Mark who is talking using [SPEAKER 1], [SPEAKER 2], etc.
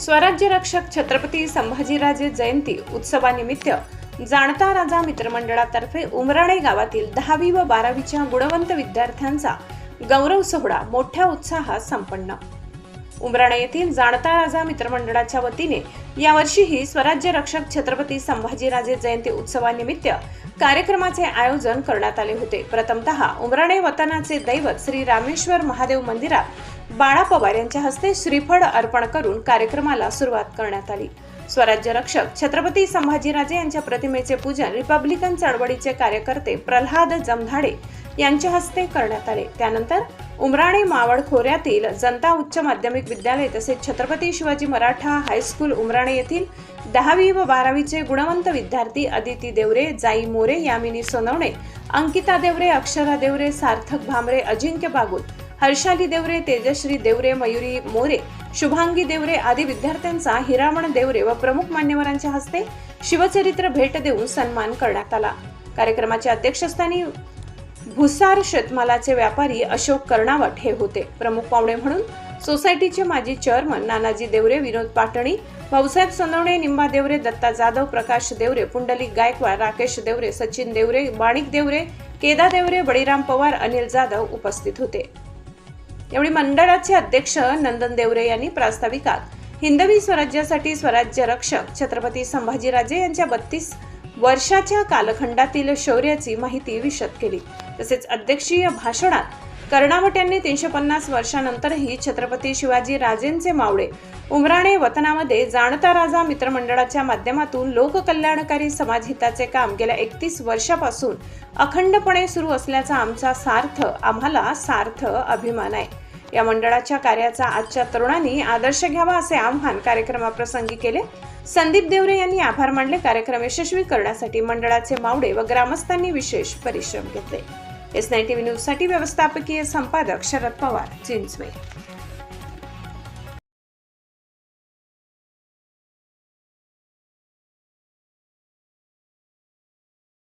[SPEAKER 1] स्वराज्य रक्षक छत्रपती संभाजीराजे जयंती उत्सवानिमित्त जाणता राजा मित्रमंडळातर्फे उमराणे गावातील दहावी व बारावीच्या गुणवंत विद्यार्थ्यांचा गौरव सोहळा मोठ्या उत्साहात संपन्न. उमराणे येथील जाणता राजा मित्रमंडळाच्या वतीने यावर्षीही स्वराज्य रक्षक छत्रपती संभाजीराजे जयंती उत्सवानिमित्त कार्यक्रमाचे आयोजन करण्यात आले होते. प्रथमतः उमराणे वतनाचे दैवत श्री रामेश्वर महादेव मंदिरात बाळा पवार यांच्या हस्ते श्रीफळ अर्पण करून कार्यक्रमाला सुरुवात करण्यात आली. स्वराज्य रक्षक छत्रपती संभाजीराजे यांच्या प्रतिमेचे पूजन रिपब्लिकन चळवळीचे कार्यकर्ते प्रल्हाद जमधाडे यांच्या हस्ते करण्यात आले. त्यानंतर उमराणे मावळ खोऱ्यातील जनता उच्च माध्यमिक विद्यालय तसेच छत्रपती शिवाजी मराठा हायस्कूल उमराणे येथील दहावी व बारावीचे गुणवंत विद्यार्थी अदिती देवरे जाई मोरे यामिनी सोनवणे अंकिता देवरे अक्षरा देवरे सार्थक भामरे अजिंक्य बागुल हर्षाली देवरे तेजश्री देवरे मयुरी मोरे शुभांगी देवरे आदी विद्यार्थ्यांचा हिरामण देवरे व प्रमुख मान्यवरांच्या हस्ते शिवचरित्र भेट देऊन सन्मान करण्यात आला. कार्यक्रमाच्या अध्यक्षस्थानी भुसार शेतमालाचे व्यापारी अशोक कर्णावट हे होते. प्रमुख पाहुणे म्हणून सोसायटीचे माजी चेअरमन नानाजी देवरे विनोद पाटणी भाऊसाहेब सोनवणे निंबा देवरे दत्ता जाधव प्रकाश देवरे पुंडलिक गायकवाड राकेश देवरे सचिन देवरे बाणिक देवरे केदा देवरे बळीराम पवार अनिल जाधव उपस्थित होते. यावेळी मंडळाचे अध्यक्ष नंदन देवरे यांनी प्रास्ताविकात हिंदवी स्वराज्यासाठी स्वराज्य रक्षक छत्रपती संभाजीराजे यांच्या बत्तीस वर्षाच्या कालखंडातील शौर्याची माहिती विशद केली. तसेच अध्यक्षीय भाषणात कर्णावट यांनी तीनशे पन्नास वर्षानंतरही छत्रपती शिवाजी राजेंचे मावळे उमराणे वतनामध्ये जाणता राजा मित्रमंडळाच्या माध्यमातून लोककल्याणकारी समाजहिताचे काम गेल्या एकतीस वर्षापासून अखंडपणे सुरू असल्याचा आमचा सार्थ आम्हाला सार्थ अभिमान आहे. या मंडळाच्या कार्याचा आजच्या तरुणांनी आदर्श घ्यावा असे आव्हान कार्यक्रमाप्रसंगी केले. संदीप देवरे यांनी आभार मानले. कार्यक्रम यशस्वी करण्यासाठी मंडळाचे मावडे व ग्रामस्थांनी विशेष परिश्रम घेतले. एस नाईन टीव्ही न्यूजसाठी व्यवस्थापकीय संपादक शरद पवार चिंचवे.